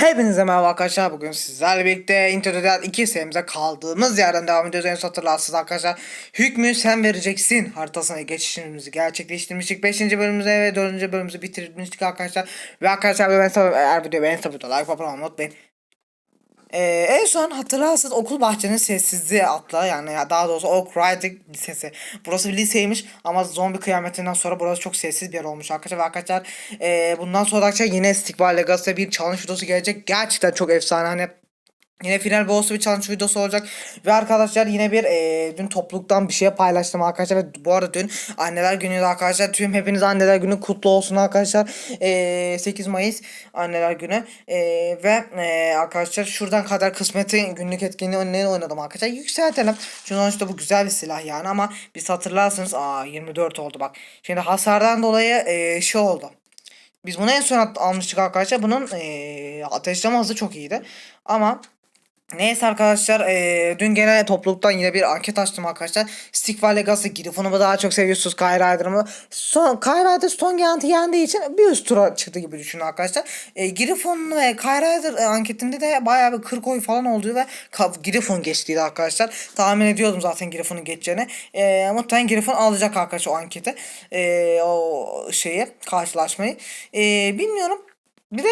Hepinize merhaba arkadaşlar. Bugün sizlerle birlikte Internet 2 serimize kaldığımız yerden devam ediyoruz. En son hatırlarsınız arkadaşlar. Hükmü sen vereceksin haritasına geçişimizi gerçekleştirmiştik. 5. bölümümüze ve 4. bölümümüzü bitirmiştik arkadaşlar. Ve arkadaşlar ben tabi eğer videoyu beğenirseniz like yapmayı unutmayın. Ee, en son hatırlarsınız okul bahçenin sessizliği atla yani ya daha doğrusu Oak Riding Lisesi. Burası bir liseymiş ama zombi kıyametinden sonra burası çok sessiz bir yer olmuş arkadaşlar. Ve arkadaşlar e, bundan sonra arkadaşlar yine İstikbal Legacy'de bir challenge videosu gelecek. Gerçekten çok efsane hani Yine final boss'u bir challenge videosu olacak. Ve arkadaşlar yine bir e, dün topluluktan bir şey paylaştım arkadaşlar. Ve bu arada dün anneler günüydü arkadaşlar. Tüm hepiniz anneler günü kutlu olsun arkadaşlar. E, 8 Mayıs anneler günü. E, ve e, arkadaşlar şuradan kadar kısmeti günlük etkinliği önüne oynadım arkadaşlar. Yükseltelim. Çünkü sonuçta bu güzel bir silah yani ama biz hatırlarsınız. Aa 24 oldu bak. Şimdi hasardan dolayı e, şey oldu. Biz bunu en son almıştık arkadaşlar. Bunun e, ateşleme hızı çok iyiydi. Ama Neyse arkadaşlar eee, dün gene topluluktan yine bir anket açtım arkadaşlar. Stickfire Legacy Griffon'u daha çok seviyorsunuz Kyrider'ı mı? Son, Kyrider Stone Giant'ı yendiği için bir üst tura çıktı gibi düşünün arkadaşlar. E, Griffon ve Kyrider e, anketinde de bayağı bir 40 oy falan olduğu ve Griffon geçtiydi arkadaşlar. Tahmin ediyordum zaten Griffon'un geçeceğini. E, muhtemelen Griffon alacak arkadaşlar o anketi. E, o şeyi karşılaşmayı. E, bilmiyorum. Bir de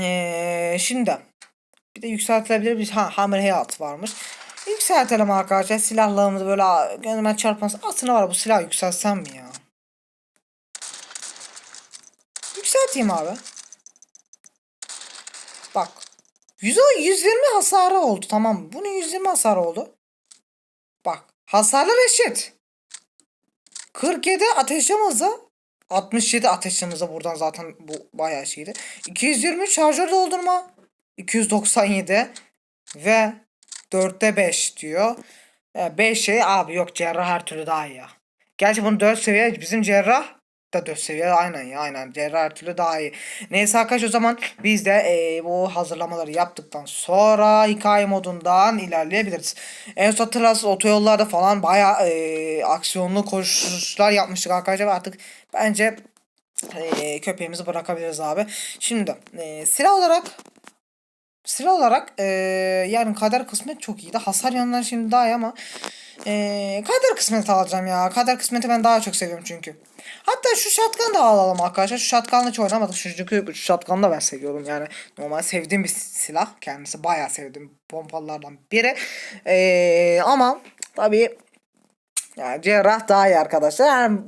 e, şimdi bir de yükseltilebilir bir ha, Hammer Hayat varmış. Yükseltelim arkadaşlar. Silahlarımızı böyle göndermen çarpması. Aslında var bu silah yükseltsem mi ya? Yükselteyim abi. Bak. 100, 120 hasarı oldu tamam? Bunun 120 hasarı oldu. Bak. Hasarlar eşit. 47 ateşleme hızı. 67 ateşleme hızı buradan zaten bu bayağı şeydi. 220 şarjör doldurma. 297 ve 4'te 5 diyor. 5 şey abi yok cerrah her türlü daha iyi. Gerçi bunu 4 seviye bizim cerrah da 4 seviye aynen ya aynen cerrah her türlü daha iyi. Neyse arkadaşlar o zaman biz de e, bu hazırlamaları yaptıktan sonra hikaye modundan ilerleyebiliriz. En son hatırlarsınız otoyollarda falan baya e, aksiyonlu koşuşlar yapmıştık arkadaşlar artık bence e, köpeğimizi bırakabiliriz abi. Şimdi e, silah olarak Silah olarak eee yani kader kısmet çok iyiydi. Hasar yanından şimdi daha iyi ama eee kader kısmeti alacağım ya. Kader kısmeti ben daha çok seviyorum çünkü. Hatta şu şatkanı da alalım arkadaşlar. Şu şatkanla hiç oynamadık. Şu çünkü şu şatkanı da ben seviyorum yani. Normal sevdiğim bir silah. Kendisi bayağı sevdiğim pompalılardan biri. Eee ama tabii yani cerrah daha iyi arkadaşlar. Yani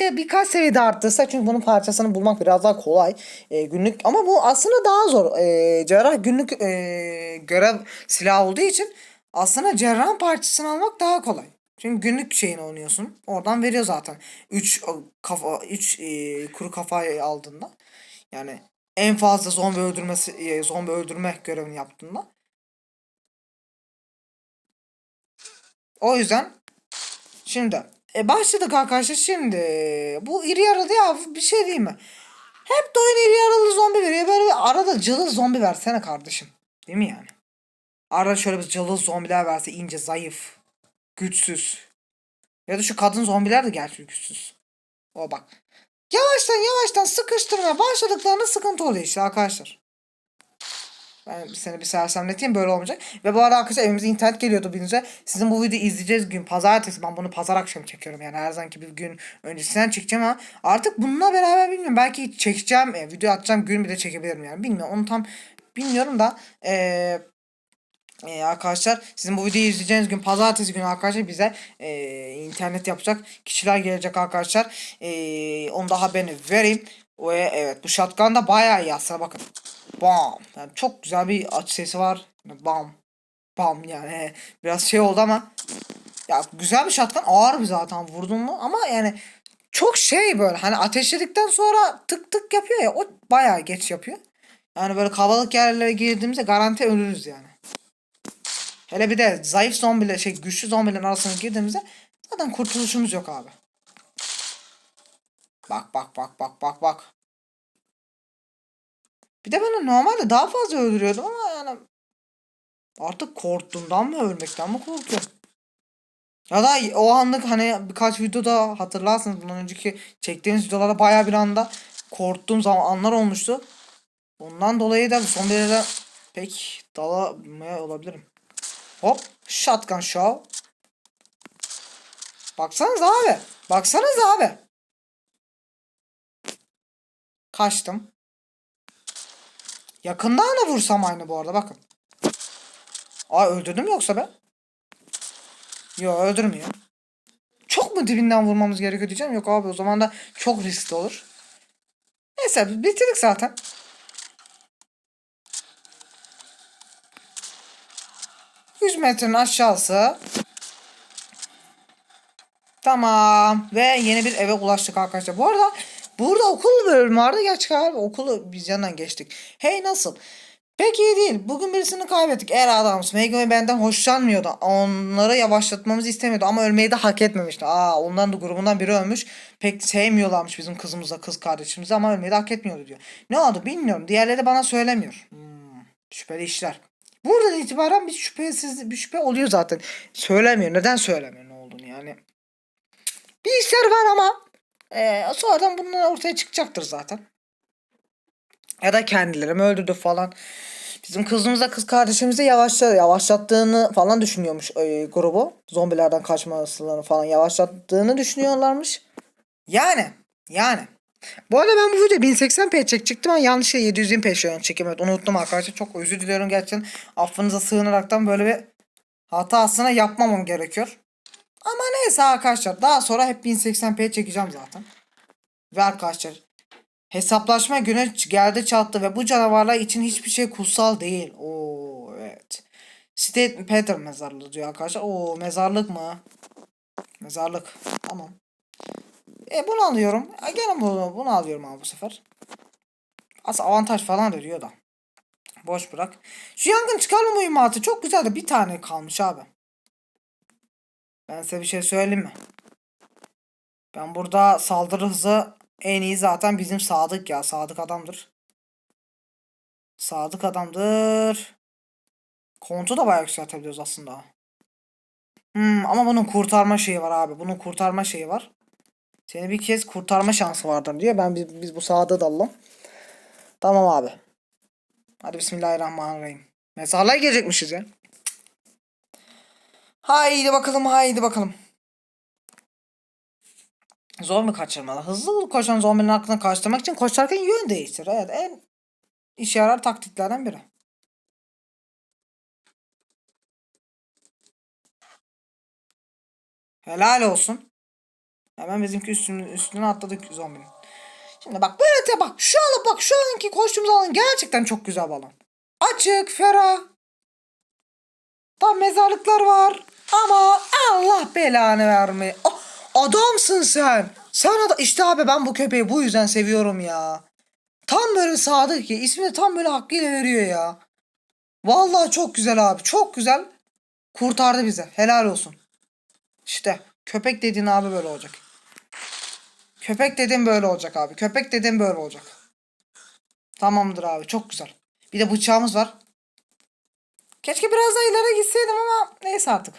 bir- birkaç seviyede arttırsa çünkü bunun parçasını bulmak biraz daha kolay e, günlük ama bu aslında daha zor. E, cerrah günlük e, görev silah olduğu için aslında cerrahın parçasını almak daha kolay. Çünkü günlük şeyini oynuyorsun. Oradan veriyor zaten. 3 kafa 3 kuru kafayı aldığında. Yani en fazla zombi öldürmesi e, zombi öldürme görevini yaptığında. O yüzden Şimdi e, başladık arkadaşlar şimdi. Bu iri yaralı ya bir şey değil mi? Hep de oyun iri yaralı zombi veriyor. Böyle arada cılız zombi versene kardeşim. Değil mi yani? Arada şöyle bir cılız zombiler verse ince, zayıf, güçsüz. Ya da şu kadın zombiler de gerçi güçsüz. O bak. Yavaştan yavaştan sıkıştırmaya başladıklarında sıkıntı oluyor işte arkadaşlar. Ben seni bir sersemleteyim böyle olmayacak. Ve bu arada arkadaşlar evimize internet geliyordu bildiğinizde. Sizin bu videoyu izleyeceğiz gün pazartesi. Ben bunu pazar akşamı çekiyorum yani her zamanki bir gün öncesinden çekeceğim ama artık bununla beraber bilmiyorum. Belki çekeceğim e, video atacağım gün bir de çekebilirim yani bilmiyorum. Onu tam bilmiyorum da eee ee, arkadaşlar sizin bu videoyu izleyeceğiniz gün pazartesi günü arkadaşlar bize e, internet yapacak kişiler gelecek arkadaşlar. E, onu da haberini vereyim. Ve evet bu shotgun da bayağı iyi aslında bakın. Bam. Yani çok güzel bir açı sesi var. Bam. Bam yani biraz şey oldu ama ya güzel bir shotgun ağır bir zaten vurdun mu ama yani çok şey böyle hani ateşledikten sonra tık tık yapıyor ya o bayağı geç yapıyor. Yani böyle kalabalık yerlere girdiğimizde garanti ölürüz yani. Hele bir de zayıf zombiler şey güçlü zombilerin arasına girdiğimizde zaten kurtuluşumuz yok abi. Bak bak bak bak bak bak. Bir de ben normalde daha fazla öldürüyordum ama yani artık korktuğumdan mı ölmekten mi korkuyorum? Ya da o anlık hani birkaç videoda hatırlarsınız bundan önceki çektiğimiz videolarda bayağı bir anda korktuğum zaman anlar olmuştu. Ondan dolayı da zombilere pek dalamaya olabilirim. Hop. Shotgun show. Baksanız abi. Baksanız abi. Kaçtım. Yakından da vursam aynı bu arada bakın. Aa öldürdüm yoksa be? Yok öldürmüyor. Çok mu dibinden vurmamız gerekiyor diyeceğim. Yok abi o zaman da çok riskli olur. Neyse bitirdik zaten. Yüz metrenin aşağısı. Tamam. Ve yeni bir eve ulaştık arkadaşlar. Bu arada burada okul bölümü vardı. Gerçi abi okulu biz yandan geçtik. Hey nasıl? Pek iyi değil. Bugün birisini kaybettik. Eğer adamız Megan benden hoşlanmıyordu. Onları yavaşlatmamızı istemiyordu ama ölmeyi de hak etmemişti. Aa ondan da grubundan biri ölmüş. Pek sevmiyorlarmış bizim kızımıza, kız kardeşimize ama ölmeyi de hak etmiyordu diyor. Ne oldu bilmiyorum. Diğerleri de bana söylemiyor. Hmm, şüpheli işler. Buradan itibaren bir şüphesiz bir şüphe oluyor zaten. Söylemiyor. Neden söylemiyor ne olduğunu yani. Bir işler var ama e, sonradan bunlar ortaya çıkacaktır zaten. Ya da kendileri mi öldürdü falan. Bizim kızımıza kız kardeşimize yavaşla, yavaşlattığını falan düşünüyormuş e, grubu. Zombilerden kaçmasını falan yavaşlattığını düşünüyorlarmış. Yani. Yani. Bu arada ben bu videoyu 1080p çekecektim ama yanlışlıkla 720p şu an çekim. Evet unuttum arkadaşlar. Çok özür diliyorum gerçekten. Affınıza sığınaraktan böyle bir hatasını yapmamam gerekiyor. Ama neyse arkadaşlar. Daha sonra hep 1080p çekeceğim zaten. Ve arkadaşlar Hesaplaşma günü geldi çattı ve bu canavarlar için hiçbir şey kutsal değil. Oo evet. State Peter mezarlığı diyor arkadaşlar. Oo mezarlık mı? Mezarlık. Tamam. E bunu alıyorum. E, gene bunu, bunu alıyorum abi bu sefer. Aslında avantaj falan veriyor da. Boş bırak. Şu yangın çıkarma mühimmatı çok güzel de bir tane kalmış abi. Ben size bir şey söyleyeyim mi? Ben burada saldırı hızı en iyi zaten bizim Sadık ya. Sadık adamdır. Sadık adamdır. Kontu da bayağı yükseltebiliyoruz aslında. Hmm, ama bunun kurtarma şeyi var abi. Bunun kurtarma şeyi var. Seni bir kez kurtarma şansı vardır diyor. Ben biz, biz bu Sadık'ı dalalım. Tamam abi. Hadi bismillahirrahmanirrahim. Mezarlığa girecekmişiz ya. Haydi bakalım haydi bakalım. Zombi kaçırmalı. Hızlı koşan zombinin aklını kaçırmak için koşarken yön değiştir. Evet en işe yarar taktiklerden biri. Helal olsun. Hemen bizimki üstüne, üstüne atladık zombinin. Şimdi bak böyle bak şu alan bak şu anki koştuğumuz alan gerçekten çok güzel bir alan. Açık, ferah. Tam mezarlıklar var. Ama Allah belanı verme. Adamsın sen. Sen ada işte abi ben bu köpeği bu yüzden seviyorum ya. Tam böyle sadık ki ismi de tam böyle hakkıyla veriyor ya. Vallahi çok güzel abi. Çok güzel. Kurtardı bize. Helal olsun. İşte köpek dediğin abi böyle olacak. Köpek dediğin böyle olacak abi. Köpek dediğin böyle olacak. Tamamdır abi. Çok güzel. Bir de bıçağımız var. Keşke biraz daha ileri gitseydim ama neyse artık.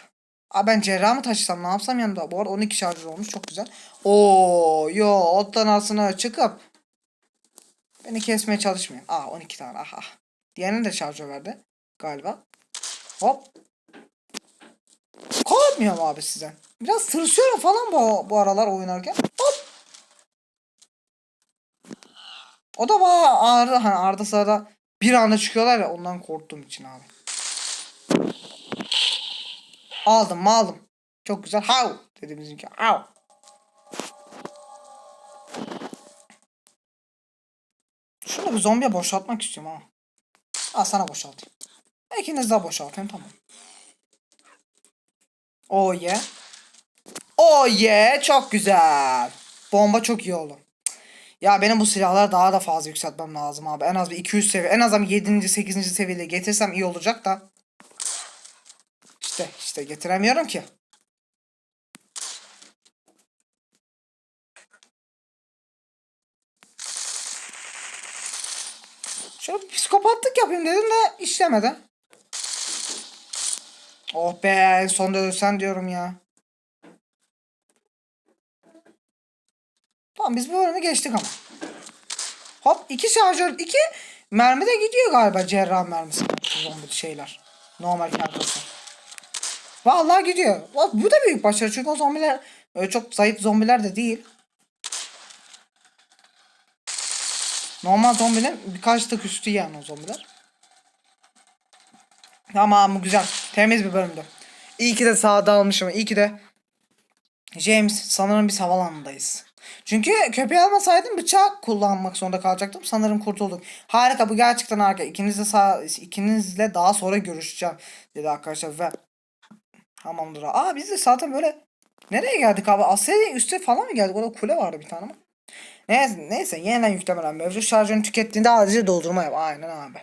Abi ben cerrah mı taşısam ne yapsam yanımda? Bu arada 12 şarjör olmuş çok güzel. Oo yo ottan altına çıkıp beni kesmeye çalışmayın. Aa 12 tane ah ah. Diğerine de şarjör verdi galiba. Hop. Korkmuyorum abi sizden. Biraz tırsıyorum falan bu, bu aralar oynarken. Hop. O da bana ağrı hani arada sırada bir anda çıkıyorlar ya ondan korktuğum için abi. Aldım aldım. Çok güzel. How dedi bizimki. How. Şunu bir zombiye boşaltmak istiyorum ha. Al sana boşaltayım. İkiniz de boşaltayım tamam. Oh yeah. Oh yeah. Çok güzel. Bomba çok iyi oldu. Ya benim bu silahları daha da fazla yükseltmem lazım abi. En az bir 200 seviye. En azından 7. 8. seviyede getirsem iyi olacak da. İşte işte getiremiyorum ki. Şöyle psikopatlık yapayım dedim de işlemedi. Oh be en sonunda ölsen diyorum ya. Tamam biz bu bölümü geçtik ama. Hop iki şarjör iki mermi de gidiyor galiba cerrah mermisi. Zombi şeyler. Normal kartosu. Vallahi gidiyor. Bu da büyük başarı çünkü o zombiler çok zayıf zombiler de değil. Normal zombinin birkaç tık üstü yani o zombiler. Tamam güzel. Temiz bir bölümdü. İyi ki de sağda almışım. İyi ki de James sanırım biz havalandayız. Çünkü köpeği almasaydım bıçak kullanmak zorunda kalacaktım. Sanırım kurtulduk. Harika bu gerçekten harika. İkinizle sağ, ikinizle daha sonra görüşeceğim dedi arkadaşlar ve tamamdır. Aa biz de zaten böyle nereye geldik abi? Asya'ya üstte falan mı geldik? Orada kule vardı bir tane ama. Neyse, neyse yeniden yüklemeler. Mevcut şarjını tükettiğinde acil doldurma yap. Aynen abi.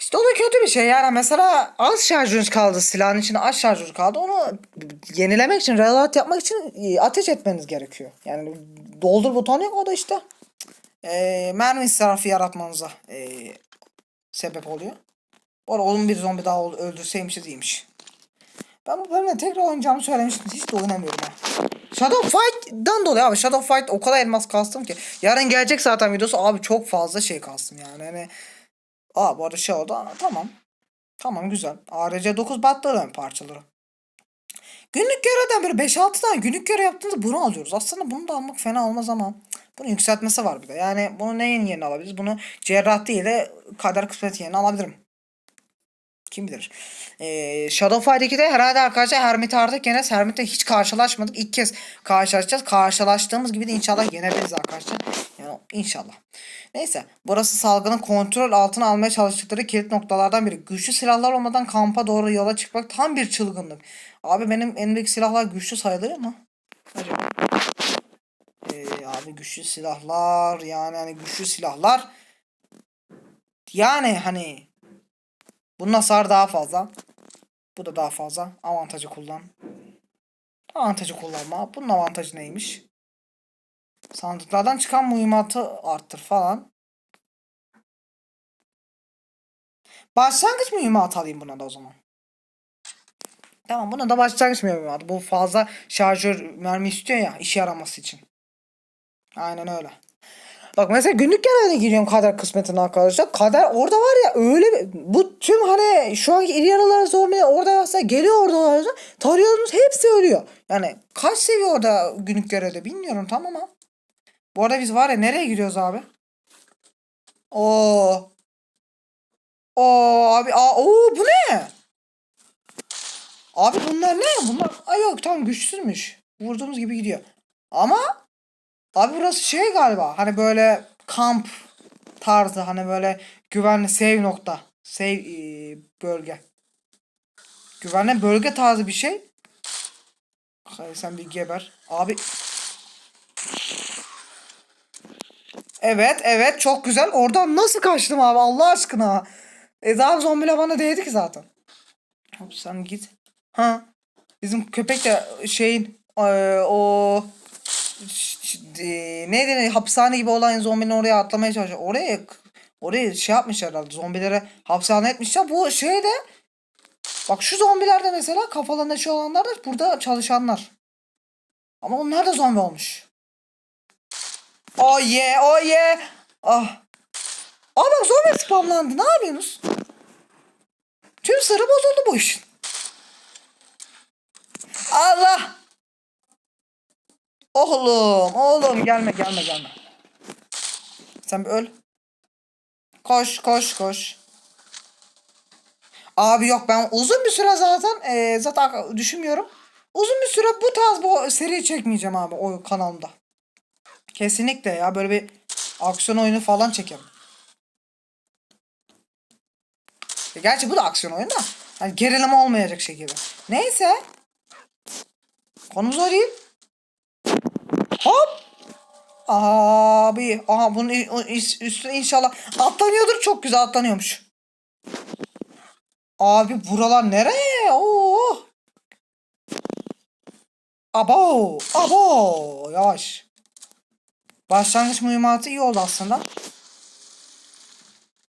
İşte o da kötü bir şey yani mesela az şarjınız kaldı silahın içinde az şarjınız kaldı onu yenilemek için reload yapmak için e, ateş etmeniz gerekiyor. Yani doldur butonu yok o da işte e, mermi israfı yaratmanıza e, sebep oluyor. Bu arada onun bir zombi daha öldürseymişiz iyiymiş. Ben bu bölümde tekrar oynayacağımı söylemiştim. Hiç de oynamıyorum ha. Shadow Fight'dan dolayı abi Shadow Fight o kadar elmas kastım ki. Yarın gelecek zaten videosu abi çok fazla şey kastım yani. Hani Aa bu arada şey oldu. Aa, tamam. Tamam güzel. ARC 9 Battle parçaları. Günlük görevden böyle 5-6 tane günlük görev yaptığımızda bunu alıyoruz. Aslında bunu da almak fena olmaz ama bunun yükseltmesi var bir de. Yani bunu neyin yerine alabiliriz? Bunu cerrah değil de kader kısmet yerine alabilirim. Kim bilir. Ee, Shadow Fight 2'de herhalde arkadaşlar Hermit artık yeneriz. Hermit'le hiç karşılaşmadık. İlk kez karşılaşacağız. Karşılaştığımız gibi de inşallah yenebiliriz arkadaşlar. Yani inşallah. Neyse. Burası salgının kontrol altına almaya çalıştıkları kilit noktalardan biri. Güçlü silahlar olmadan kampa doğru yola çıkmak tam bir çılgınlık. Abi benim elimdeki silahlar güçlü sayılıyor mu? Acaba? Ee, abi güçlü silahlar yani hani güçlü silahlar yani hani bunun hasarı daha fazla. Bu da daha fazla. Avantajı kullan. Avantajı kullanma. Bunun avantajı neymiş? Sandıklardan çıkan mühimmatı arttır falan. Başlangıç mühimmat alayım buna da o zaman. Tamam buna da başlangıç mühimmatı. Bu fazla şarjör mermi istiyor ya işe yaraması için. Aynen öyle. Bak mesela günlük görevde giriyorum kader kısmetine arkadaşlar. Kader orada var ya öyle bu tüm hani şu anki iri yaralar zombi orada varsa geliyor orada varsa tarıyorsunuz hepsi ölüyor. Yani kaç seviye orada günlük görevde bilmiyorum tam ama. Bu arada biz var ya nereye giriyoruz abi? Oo. Oo abi aa oo bu ne? Abi bunlar ne? Bunlar ay yok tamam güçsüzmüş. Vurduğumuz gibi gidiyor. Ama abi burası şey galiba hani böyle kamp tarzı hani böyle güvenli save nokta. Save e, bölge. Güvenli bölge tarzı bir şey. Hayır sen bir geber. Abi Evet evet çok güzel. Oradan nasıl kaçtım abi Allah aşkına. E daha zombiler bana değdi ki zaten. Hop sen git. Ha. Bizim köpek de şeyin eee, o e, ne denir hapishane gibi olan zombinin oraya atlamaya çalışıyor. Oraya oraya şey yapmışlar herhalde zombilere hapishane etmişler. Bu şeyde bak şu zombilerde mesela kafalarında şey olanlar da burada çalışanlar. Ama onlar da zombi olmuş. Oh yeah, oh yeah. Ah. Aa bak zombi spamlandı. Ne yapıyorsunuz? Tüm sarı bozuldu bu işin. Allah. Oğlum, oğlum gelme gelme gelme. Sen bir öl. Koş koş koş. Abi yok ben uzun bir süre zaten e, zaten düşünmüyorum. Uzun bir süre bu tarz bu seri çekmeyeceğim abi o kanalımda. Kesinlikle ya böyle bir aksiyon oyunu falan çekerim. E, Gerçi bu da aksiyon oyunu da. Hani gerilim olmayacak şekilde. Neyse. Konumuz o değil. Hop. Abi. Aha bunun üstüne inşallah atlanıyordur. Çok güzel atlanıyormuş. Abi buralar nereye? Oo. Abo. Abo. Yavaş. Başlangıç mühimmatı iyi oldu aslında.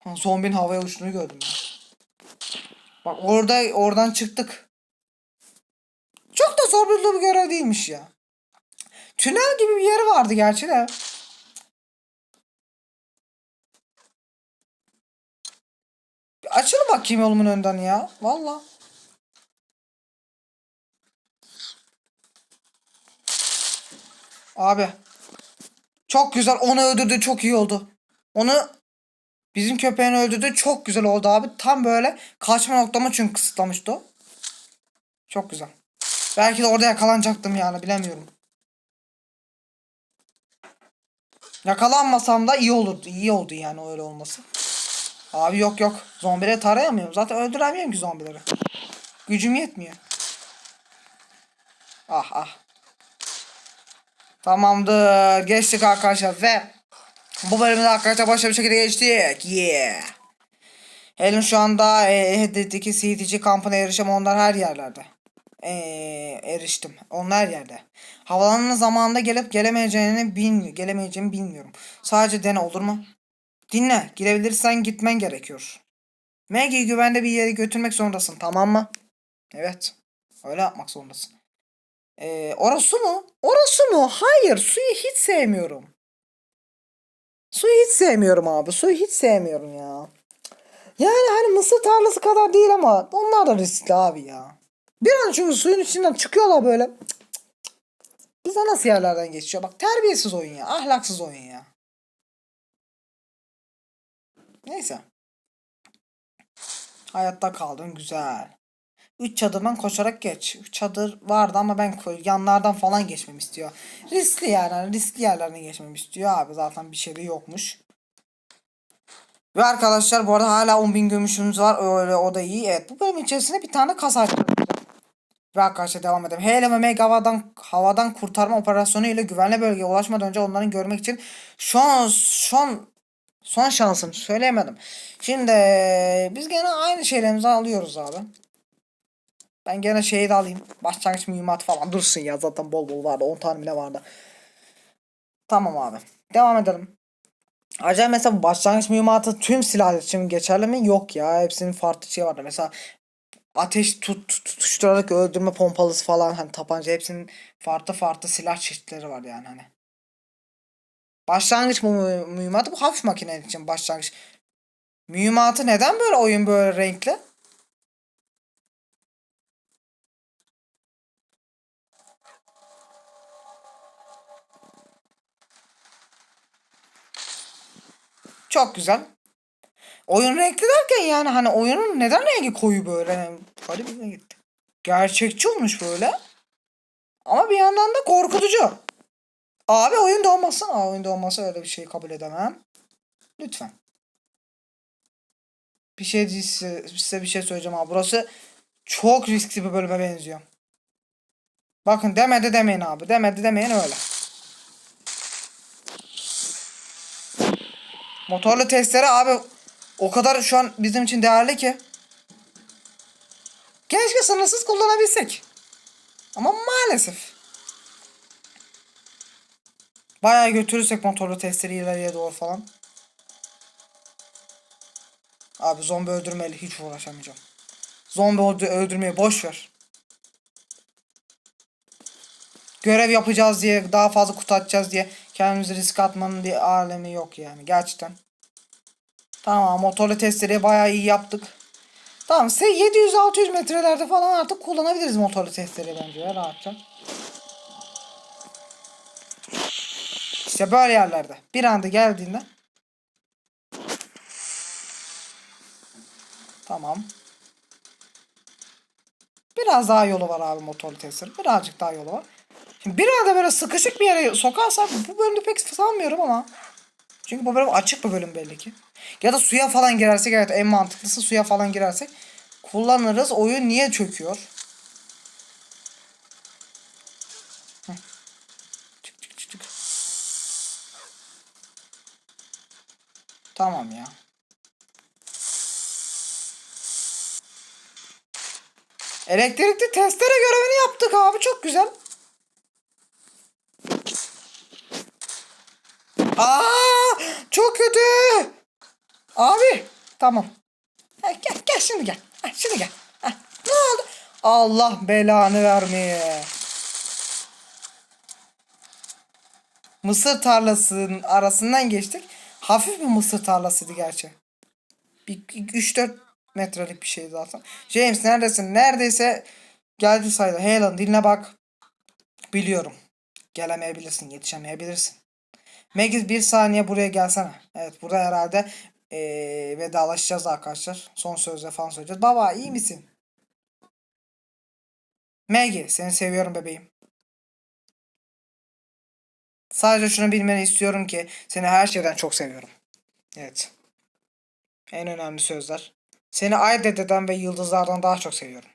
Ha, Zombinin havaya uçtuğunu gördüm ya. Bak orada oradan çıktık. Çok da zor bir görev değilmiş ya. Tünel gibi bir yeri vardı gerçi de. açıl bakayım yolumun önden ya. Valla. Abi. Çok güzel. Onu öldürdü. Çok iyi oldu. Onu bizim köpeğini öldürdü. Çok güzel oldu abi. Tam böyle kaçma noktamı çünkü kısıtlamıştı o. Çok güzel. Belki de orada yakalanacaktım yani bilemiyorum. Yakalanmasam da iyi olurdu. İyi oldu yani öyle olması. Abi yok yok. Zombileri tarayamıyorum. Zaten öldüremiyorum ki zombileri. Gücüm yetmiyor. Ah ah. Tamamdır. Geçtik arkadaşlar ve bu bölümde arkadaşlar başarılı bir şekilde geçtik. Yeah. Elim şu anda e, hedefteki CTC kampına erişim onlar her yerlerde. E, eriştim. Onlar yerde. Havalanma zamanında gelip gelemeyeceğini bilmiyorum. Gelemeyeceğimi bilmiyorum. Sadece dene olur mu? Dinle. Girebilirsen gitmen gerekiyor. Maggie'yi güvende bir yere götürmek zorundasın. Tamam mı? Evet. Öyle yapmak zorundasın. Ee, orası mu? Orası mu? Hayır. Suyu hiç sevmiyorum. Suyu hiç sevmiyorum abi. Suyu hiç sevmiyorum ya. Yani hani mısır tarlası kadar değil ama onlar da riskli abi ya. Bir an çünkü suyun içinden çıkıyorlar böyle. Bize nasıl yerlerden geçiyor? Bak terbiyesiz oyun ya. Ahlaksız oyun ya. Neyse. Hayatta kaldın güzel. Üç çadırdan koşarak geç. Üç çadır vardı ama ben yanlardan falan geçmemi istiyor. Riskli hani Riskli yerlerden geçmemi istiyor abi. Zaten bir şey de yokmuş. Ve arkadaşlar bu arada hala 10.000 gümüşümüz var. Öyle o da iyi. Evet bu bölüm içerisinde bir tane kasa açacağız. Ve arkadaşlar devam edelim. Hale ve Meg havadan, havadan kurtarma operasyonu ile güvenli bölgeye ulaşmadan önce onları görmek için son son son şansım söyleyemedim. Şimdi biz gene aynı şeylerimizi alıyoruz abi. Ben gene şeyi de alayım. Başlangıç mühimmat falan dursun ya zaten bol bol vardı. 10 tane bile vardı. Tamam abi. Devam edelim. Acaba mesela başlangıç mühimmatı tüm silahlar için geçerli mi? Yok ya. Hepsinin farklı şey vardı. Mesela ateş tut, tut- tutuşturarak öldürme pompalısı falan hani tabanca hepsinin farklı farklı silah çeşitleri var yani hani. Başlangıç mü mühimmatı bu hafif makine için başlangıç. Mühimmatı neden böyle oyun böyle renkli? Çok güzel. Oyun renkli derken yani hani oyunun neden rengi koyu böyle? Yani garibime gitti. Gerçekçi olmuş böyle. Ama bir yandan da korkutucu. Abi oyunda olmasın. Aa, oyunda olmasa öyle bir şey kabul edemem. Lütfen. Bir şey size, size bir şey söyleyeceğim abi. Burası çok riskli bir bölüme benziyor. Bakın demedi demeyin abi. Demedi demeyin öyle. Motorlu testere abi o kadar şu an bizim için değerli ki. Keşke sınırsız kullanabilsek. Ama maalesef. Bayağı götürürsek motorlu testereyi ileriye doğru falan. Abi zombi öldürmeyle hiç uğraşamayacağım. Zombi öldü- öldürmeyi boş ver. Görev yapacağız diye daha fazla kutu diye kendimizi risk atmanın bir alemi yok yani gerçekten. Tamam motorlu testereyi bayağı iyi yaptık. Tamam 700-600 metrelerde falan artık kullanabiliriz motorlu testereyi bence ya rahatça. İşte böyle yerlerde. Bir anda geldiğinde. Tamam. Biraz daha yolu var abi motorlu testere. Birazcık daha yolu var. Şimdi bir anda böyle sıkışık bir yere sokarsak bu bölümde pek sanmıyorum ama. Çünkü bu bölüm açık bir bölüm belli ki. Ya da suya falan girersek evet en mantıklısı suya falan girersek kullanırız. Oyun niye çöküyor? Çık çık çık çık. Tamam ya. Elektrikli testere görevini yaptık abi çok güzel. Aa, çok kötü. Abi tamam. Gel gel şimdi gel. Şimdi gel. Ne oldu? Allah belanı vermeye. Mısır tarlasının arasından geçtik. Hafif bir mısır tarlasıydı gerçi. Bir 3 4 metrelik bir şey zaten. James neredesin? Neredeyse geldi sayıda. Helen diline bak. Biliyorum. Gelemeyebilirsin, yetişemeyebilirsin. Megiz bir saniye buraya gelsene. Evet burada herhalde eee vedalaşacağız arkadaşlar. Son sözle falan söyleyeceğiz. Baba iyi misin? Maggie seni seviyorum bebeğim. Sadece şunu bilmeni istiyorum ki seni her şeyden çok seviyorum. Evet. En önemli sözler. Seni ay dededen ve yıldızlardan daha çok seviyorum.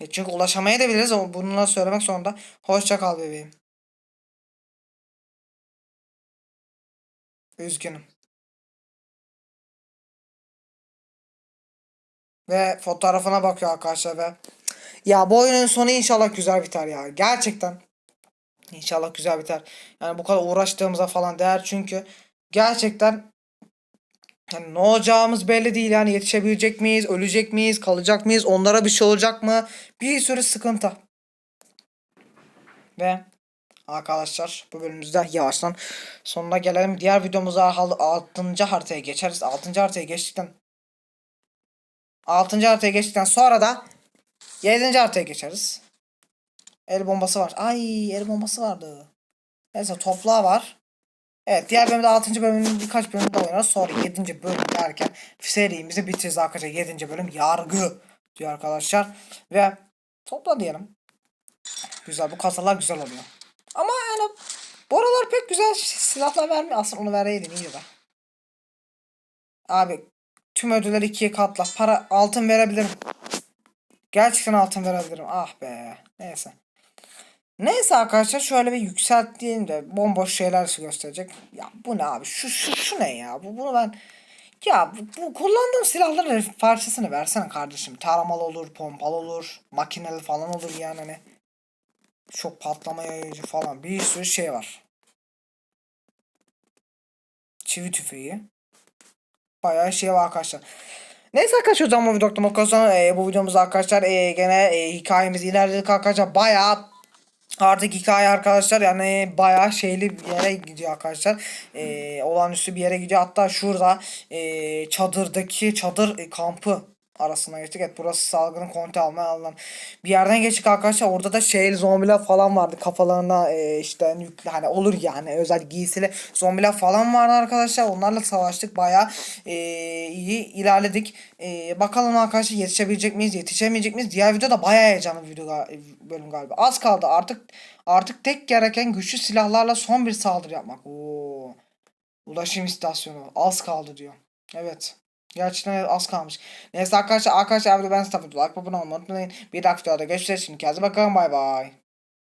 E çünkü ulaşamayabiliriz ama bununla söylemek zorunda. Hoşça kal bebeğim. Üzgünüm. Ve fotoğrafına bakıyor arkadaşlar ve ya bu oyunun sonu inşallah güzel biter ya. Gerçekten. İnşallah güzel biter. Yani bu kadar uğraştığımıza falan değer çünkü gerçekten yani ne olacağımız belli değil yani yetişebilecek miyiz, ölecek miyiz, kalacak mıyız, onlara bir şey olacak mı? Bir sürü sıkıntı. Ve arkadaşlar bu bölümümüzde yavaştan sonuna gelelim. Diğer videomuza 6. haritaya geçeriz. 6. haritaya geçtikten 6. haritaya geçtikten sonra da 7. haritaya geçeriz. El bombası var. Ay el bombası vardı. Neyse toplağı var. Evet diğer bölümde 6. bölümün birkaç bölümde oynarız. Sonra 7. bölüm derken serimizi bitiririz arkadaşlar. 7. bölüm yargı diyor arkadaşlar. Ve topla diyelim. Güzel bu kasalar güzel oluyor. Ama yani bu aralar pek güzel silahlar vermiyor. Aslında onu vereydin iyi de. Abi tüm ödülleri ikiye katla. Para altın verebilirim. Gerçekten altın verebilirim. Ah be. Neyse. Neyse arkadaşlar şöyle bir yükselttiğim de bomboş şeyler gösterecek. Ya bu ne abi? Şu şu şu ne ya? Bu bunu ben ya bu, bu kullandığım silahların parçasını versene kardeşim. Taramalı olur, pompalı olur, makineli falan olur yani hani. Çok patlama yayıcı falan bir sürü şey var. Çivi tüfeği. Bayağı şey var arkadaşlar. Neyse arkadaşlar o zaman bu videomuz sonra e, bu videomuzda arkadaşlar e, gene e, hikayemiz ilerledik arkadaşlar bayağı Artık hikaye arkadaşlar yani bayağı şeyli bir yere gidiyor arkadaşlar. Ee, olağanüstü bir yere gidiyor. Hatta şurada e, çadırdaki çadır e, kampı arasına geçtik. Evet burası salgının kontrol almaya alınan bir yerden geçtik arkadaşlar. Orada da şey zombiler falan vardı. Kafalarına e, işte nükle hani olur yani özel giysili zombiler falan vardı arkadaşlar. Onlarla savaştık. Baya e, iyi ilerledik. E, bakalım arkadaşlar yetişebilecek miyiz? Yetişemeyecek miyiz? Diğer videoda baya heyecanlı bir video bölüm galiba. Az kaldı. Artık artık tek gereken güçlü silahlarla son bir saldırı yapmak. Oo. Ulaşım istasyonu. Az kaldı diyor. Evet. Gerçekten az kalmış. Neyse arkadaşlar arkadaşlar ben Stafford Like abone olmayı unutmayın. Bir dahaki videoda görüşürüz. Şimdi kendinize bakın bay bay.